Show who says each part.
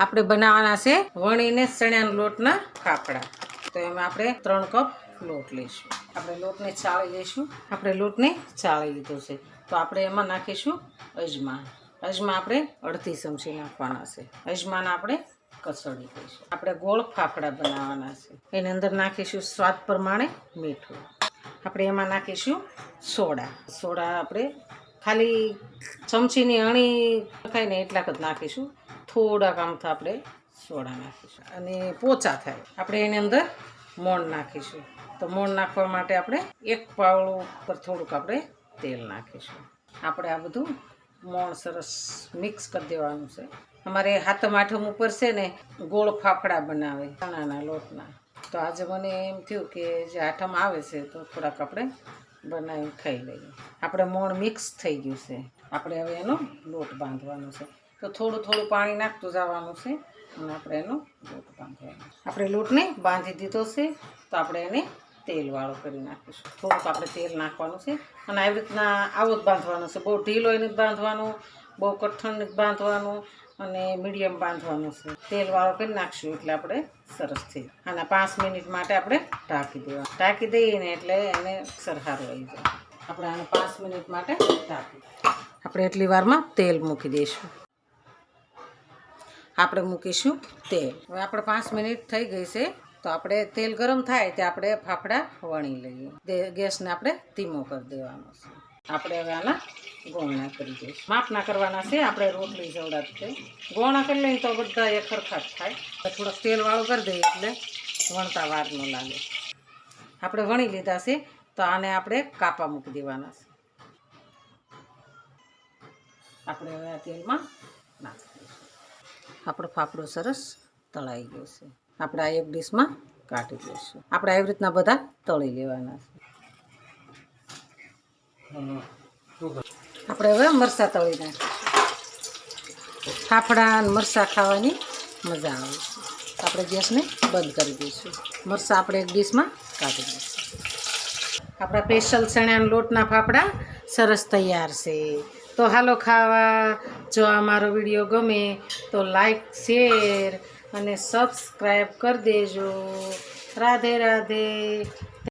Speaker 1: આપણે બનાવવાના છે વણીને ચણાના લોટના ફાફડા. તો એમાં આપણે ત્રણ કપ લોટ લઈશું. આપણે લોટને ચાળી લઈશું. આપણે લોટને ચાળી લીધો છે. તો આપણે એમાં નાખીશું અજમા અજમા આપણે અડધી ચમચી નાખવાના છે. અજમાને આપણે કસોડી દઈશું આપણે ગોળ ફાફડા બનાવવાના છે. એની અંદર નાખીશું સ્વાદ પ્રમાણે મીઠું. આપણે એમાં નાખીશું સોડા. સોડા આપણે ખાલી ચમચીની અણી ખાય ને એટલાક જ નાખીશું. થોડાક આમ તો આપણે સોડા નાખીશું. અને પોચા થાય. આપણે એની અંદર મોણ નાખીશું. તો મોણ નાખવા માટે આપણે એક પાવડું પર થોડુંક આપણે તેલ નાખીશું. આપણે આ બધું મોણ સરસ મિક્સ કરી દેવાનું છે. અમારે હાથમ આઠમ ઉપર છે ને, ગોળ ફાફડા બનાવે ચણાના લોટના. તો આજે મને એમ થયું કે જે આઠમ આવે છે તો થોડાક આપણે બનાવી ખાઈ લઈએ. આપણે મોણ મિક્સ થઈ ગયું છે. આપણે હવે એનો લોટ બાંધવાનો છે. તો થોડું થોડું પાણી નાખતું જવાનું છે અને આપણે એનો લોટ બાંધવાનો આપણે લોટને બાંધી દીધો છે તો આપણે એને તેલવાળો કરી નાખીશું. થોડુંક આપણે તેલ નાખવાનું છે અને આવી રીતના આવો જ બાંધવાનો છે. બહુ ઢીલો એને બાંધવાનું, બહુ કઠણ બાંધવાનું અને મીડિયમ બાંધવાનું છે. તેલવાળો કરી નાખશું એટલે આપણે સરસ થઈ. અને પાંચ મિનિટ માટે આપણે ઢાંકી દેવા ઢાંકી દઈએ એટલે એને સરહારો આવી જાય. આપણે આને પાંચ મિનિટ માટે ઢાંકી આપણે એટલી વારમાં તેલ મૂકી દઈશું. આપણે મૂકીશું તેલ. હવે આપણે પાંચ મિનિટ થઈ ગઈ છે, તો આપણે તેલ ગરમ થાય તે આપણે ફાફડા વણી લઈએ. ગેસને આપણે ધીમો કરી દેવાનો છે. આપણે હવે આના ગોણા કરી દઈશું. માપના કરવાના છે, આપણે રોટલી જવડાત છે. ગોળના કરી લઈએ તો બધા એક ખરખા થાય. થોડોક તેલવાળું કરી દઈએ એટલે વણતા વાર ન લાગે. આપણે વણી લીધા છે, તો આને આપણે કાપા મૂકી દેવાના છે. આપણે હવે આ તેલમાં નાખી દઈશું. આપણો ફાફડો સરસ તળાઈ ગયો છે આપણે આ એક ડીશમાં કાઢી દઈશું આપણે આવી રીતના બધા તળી લેવાના છે. આપણે હવે મરચાં તળી નાખીશું. ફાફડા અને મરચાં ખાવાની મજા આવે છે. આપણે ગેસને બંધ કરી દઈશું. મરચાં આપણે એક ડીશમાં કાઢી દઈશું આપણા સ્પેશિયલ ચણાના લોટના ફાફડા સરસ તૈયાર છે. તો હાલો ખાવા. જો આ મારો વીડિયો ગમે તો લાઈક શેર અને સબસ્ક્રાઈબ કરી દેજો. રાધે રાધે.